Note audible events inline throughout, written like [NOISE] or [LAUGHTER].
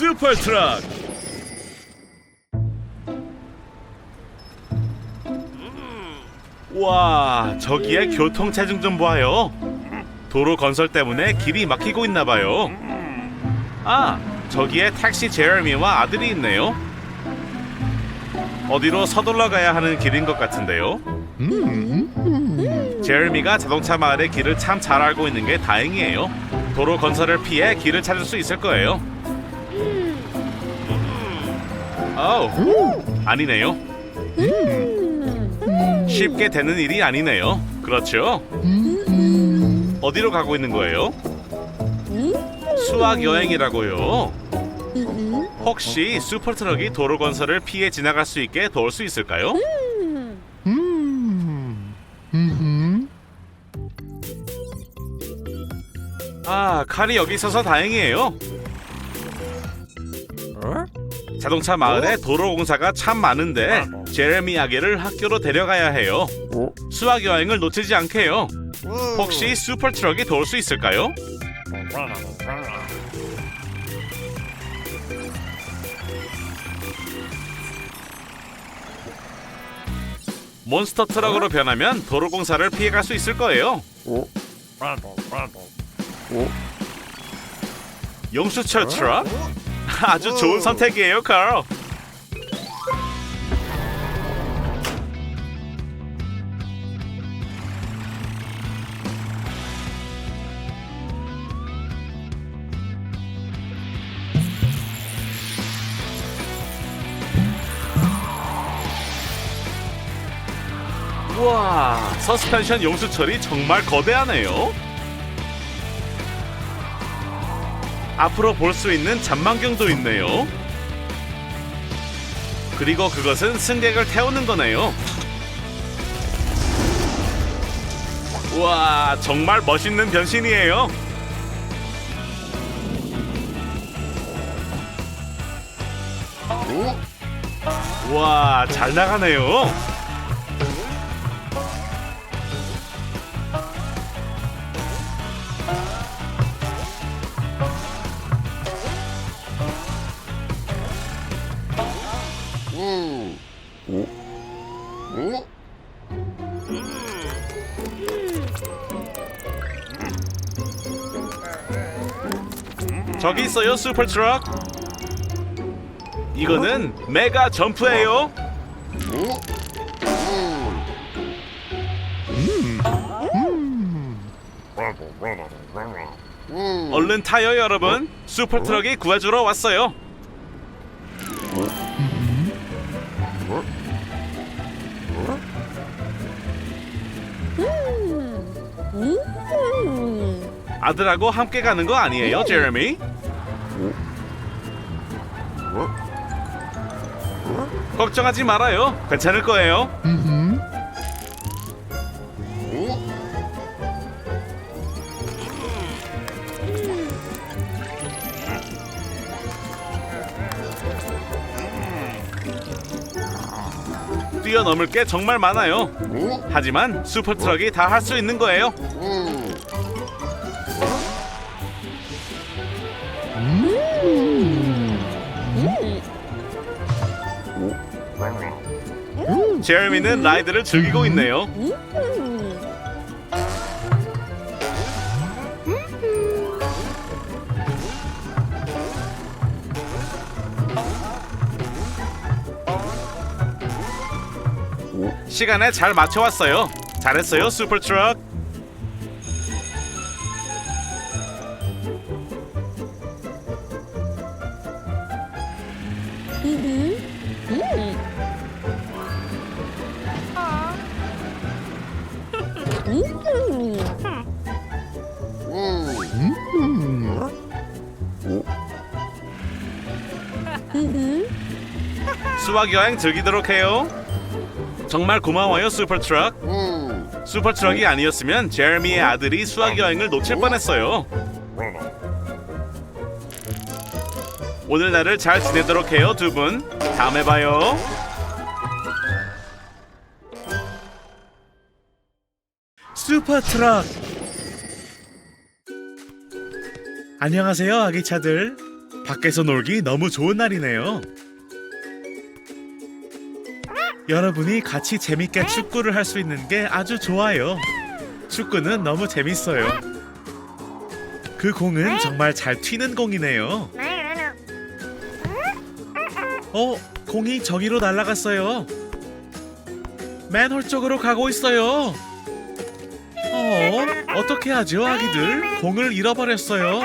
슈퍼 트럭. 와, 저기에 교통체증 좀 보아요. 도로 건설 때문에 길이 막히고 있나 봐요. 아, 저기에 택시 제레미와 아들이 있네요. 어디로 서둘러 가야 하는 길인 것 같은데요. 제레미가 자동차 마을의 길을 참 잘 알고 있는 게 다행이에요. 도로 건설을 피해 길을 찾을 수 있을 거예요. 어우, 아니네요. 쉽게 되는 일이 아니네요. 그렇죠? 어디로 가고 있는 거예요? 수학 여행이라고요. 혹시 슈퍼트럭이 도로 건설을 피해 지나갈 수 있게 도울 수 있을까요? 아, 칼이 여기 있어서 다행이에요. 자동차 마을에 도로 공사가 참 많은데 제레미 아기를 학교로 데려가야 해요. 수학 여행을 놓치지 않게요. 혹시 슈퍼 트럭이 도울 수 있을까요? 몬스터 트럭으로 변하면 도로 공사를 피해갈 수 있을 거예요. 용수철 트럭? [LAUGHS] 아주 좋은 선택이에요, 카л. 우와, 서스펜션 용수철이 정말 거대하네요. 앞으로 볼 수 있는 잔망경도 있네요. 그리고 그것은 승객을 태우는 거네요. 우와, 정말 멋있는 변신이에요. 우와, 잘 나가네요. 저기 있어요 슈퍼 트럭. 이거는 메가 점프예요. 얼른 타요 여러분. 슈퍼 트럭이 구해주러 왔어요. 아들하고 함께 가는 거 아니에요, 제레미? 걱정하지 말아요. 괜찮을 거예요. 뛰어넘을 게 정말 많아요. 하지만 슈퍼 트럭이 다 할 수 있는 거예요. 제레미는 라이드를 즐기고 있네요. 시간에 잘 맞춰왔어요. 잘했어요, 슈퍼트럭. 수학 여행 즐기도록 해요. 정말 고마워요, 슈퍼트럭. 슈퍼트럭이 아니었으면 제레미의 아들이 수학 여행을 놓칠 뻔했어요. 오늘 날을 잘 지내도록 해요, 두 분. 다음에 봐요. 슈퍼 트럭. 안녕하세요, 아기차들. 밖에서 놀기 너무 좋은 날이네요. 여러분이 같이 재밌게 축구를 할 수 있는 게 아주 좋아요. 축구는 너무 재밌어요. 그 공은 정말 잘 튀는 공이네요. 어, 공이 저기로 날아갔어요. 맨홀 쪽으로 가고 있어요. 어, 어떻게 하죠, 아기들? 공을 잃어버렸어요.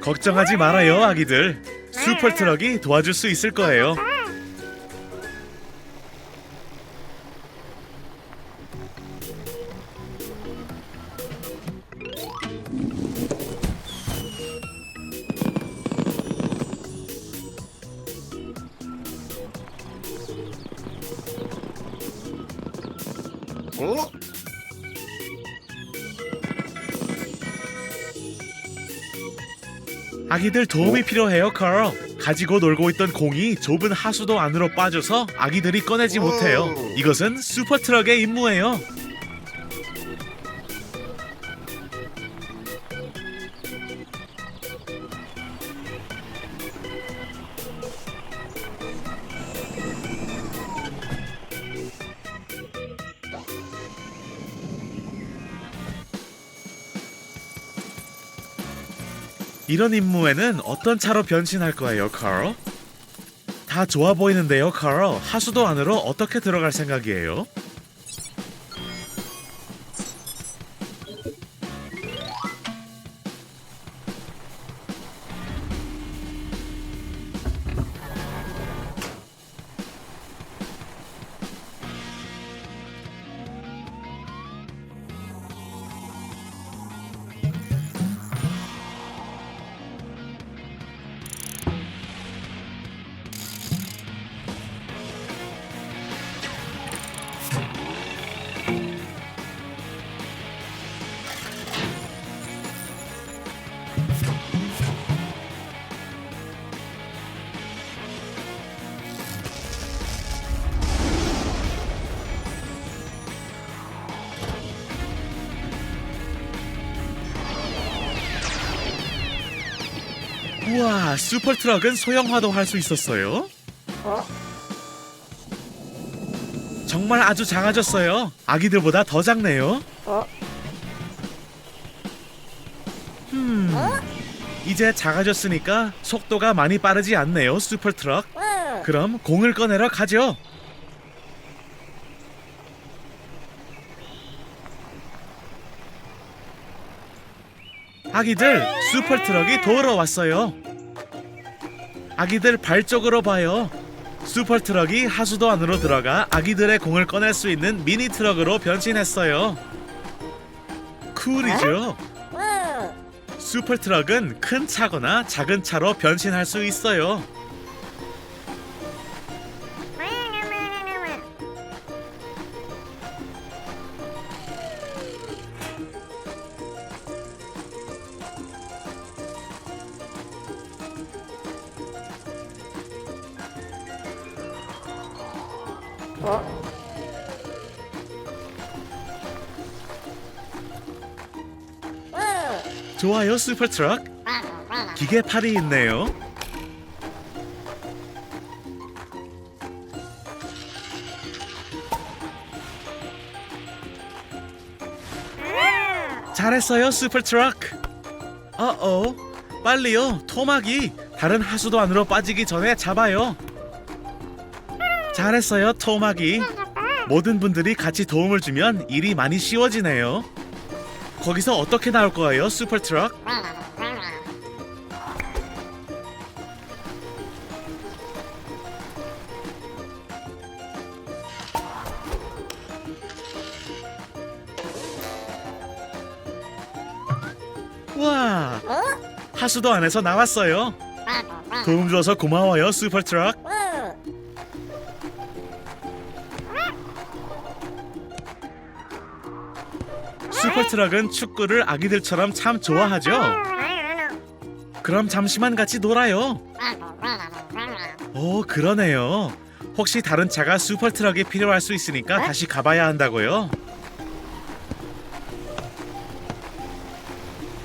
걱정하지 말아요, 아기들. 슈퍼 트럭이 도와줄 수 있을 거예요. 아기들 도움이 필요해요, 커. 가지고 놀고 있던 공이 좁은 하수도 안으로 빠져서 아기들이 꺼내지 못해요. 이것은 슈퍼 트럭의 임무예요. 이런 임무에는 어떤 차로 변신할 거예요, 카로? 다 좋아 보이는데요, 카로. 하수도 안으로 어떻게 들어갈 생각이에요? 우와, 슈퍼 트럭은 소형화도 할 수 있었어요? 정말 아주 작아졌어요. 아기들보다 더 작네요. 음, 이제 작아졌으니까 속도가 많이 빠르지 않네요, 슈퍼 트럭. 그럼 공을 꺼내러 가죠. 아기들, 슈퍼 트럭이 도우러 왔어요. 아기들 발 쪽으로 봐요. 슈퍼 트럭이 하수도 안으로 들어가 아기들의 공을 꺼낼 수 있는 미니 트럭으로 변신했어요. 쿨이죠. 슈퍼 트럭은 큰 차거나 작은 차로 변신할 수 있어요. 좋아요, 슈퍼 트럭. 기계 팔이 있네요. 잘했어요, 슈퍼 트럭. 어어, 빨리요, 토막이 다른 하수도 안으로 빠지기 전에 잡아요. 잘했어요, 토막이. 모든 분들이 같이 도움을 주면 일이 많이 쉬워지네요. 거기서 어떻게 나올 거예요, 슈퍼 트럭? 와, 하수도 안에서 나왔어요. 도움 줘서 고마워요, 슈퍼 트럭. 슈퍼 트럭은 축구를 아기들처럼 참 좋아하죠. 그럼 잠시만 같이 놀아요. 오, 그러네요. 혹시 다른 차가 슈퍼 트럭이 필요할 수 있으니까 다시 가봐야 한다고요?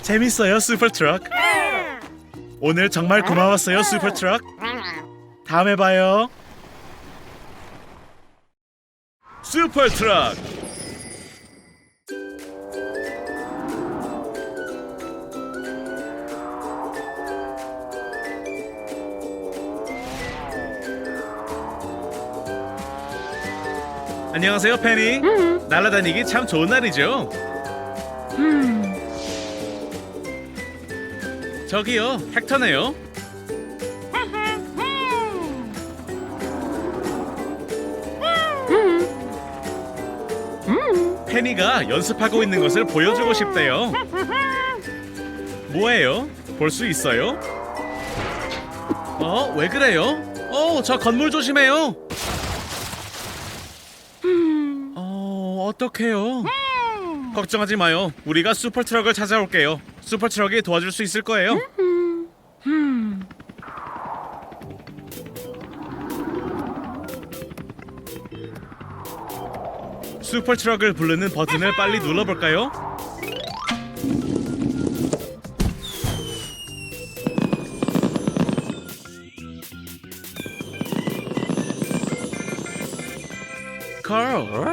재밌어요, 슈퍼 트럭. 오늘 정말 고마웠어요, 슈퍼트럭. 다음에 봐요. 슈퍼트럭. 안녕하세요, 페니. 날아다니기 참 좋은 날이죠. 저기요, 헥터네요. 페니가 연습하고 있는 것을 보여주고 싶대요. 뭐예요? 볼 수 있어요? 어, 왜 그래요? 어, 저 건물 조심해요. 어, 어떡해요? 걱정하지 마요. 우리가 슈퍼 트럭을 찾아올게요. 슈퍼 트럭이 도와줄 수 있을 거예요. 슈퍼 트럭을 부르는 버튼을 빨리 눌러볼까요?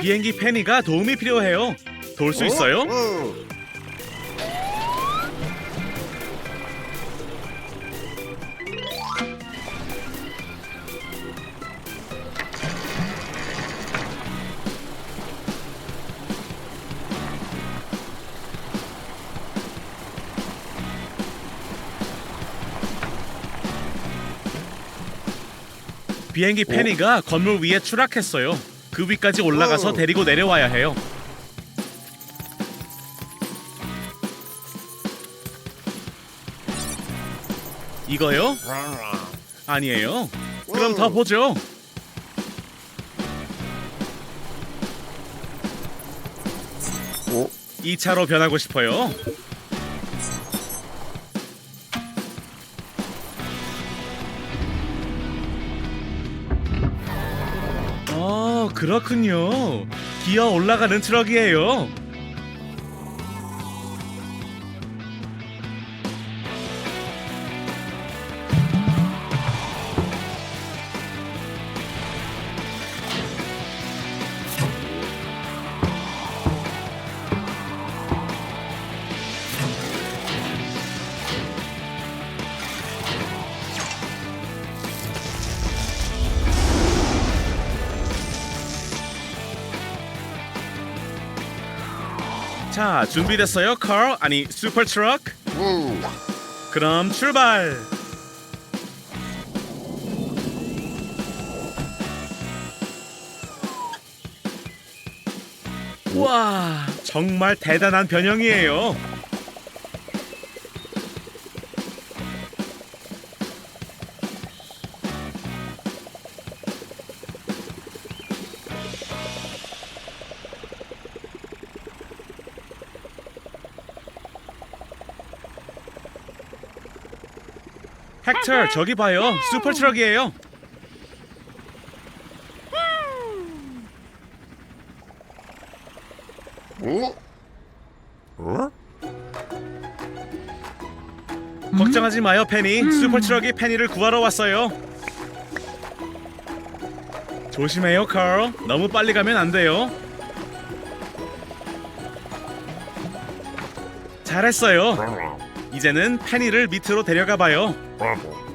비행기 페니가 도움이 필요해요. 도울 수 있어요? 비행기 페니가 건물 위에 추락했어요. 그 위까지 올라가서 데리고 내려와야 해요. 이거요? 아니에요. 그럼 더 보죠. 어? 2차로 변하고 싶어요. 그렇군요. 기어 올라가는 트럭이에요. 자, 준비됐어요, 컬? 아니, 슈퍼 트럭? 그럼 출발. 와, 정말 대단한 변형이에요. 헥터, 저기 봐요. 슈퍼 트럭이에요. 걱정하지 마요, 페니. 슈퍼 트럭이 페니를 구하러 왔어요. 조심해요, 칼. 너무 빨리 가면 안 돼요. 잘했어요. 이제는 페니를 밑으로 데려가 봐요. problem.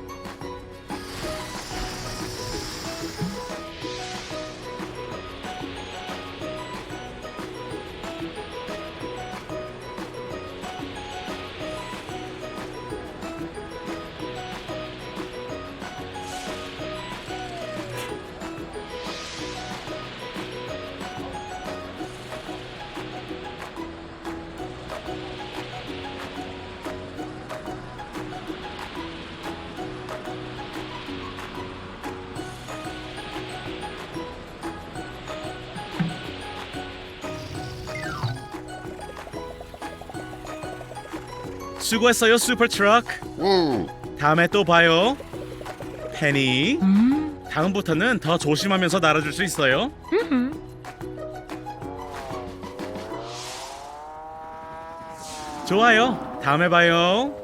수고했어요, 슈퍼 트럭. 다음에 또 봐요. 페니. 다음부터는 더 조심하면서 날아줄 수 있어요. 좋아요. 다음에 봐요. 아,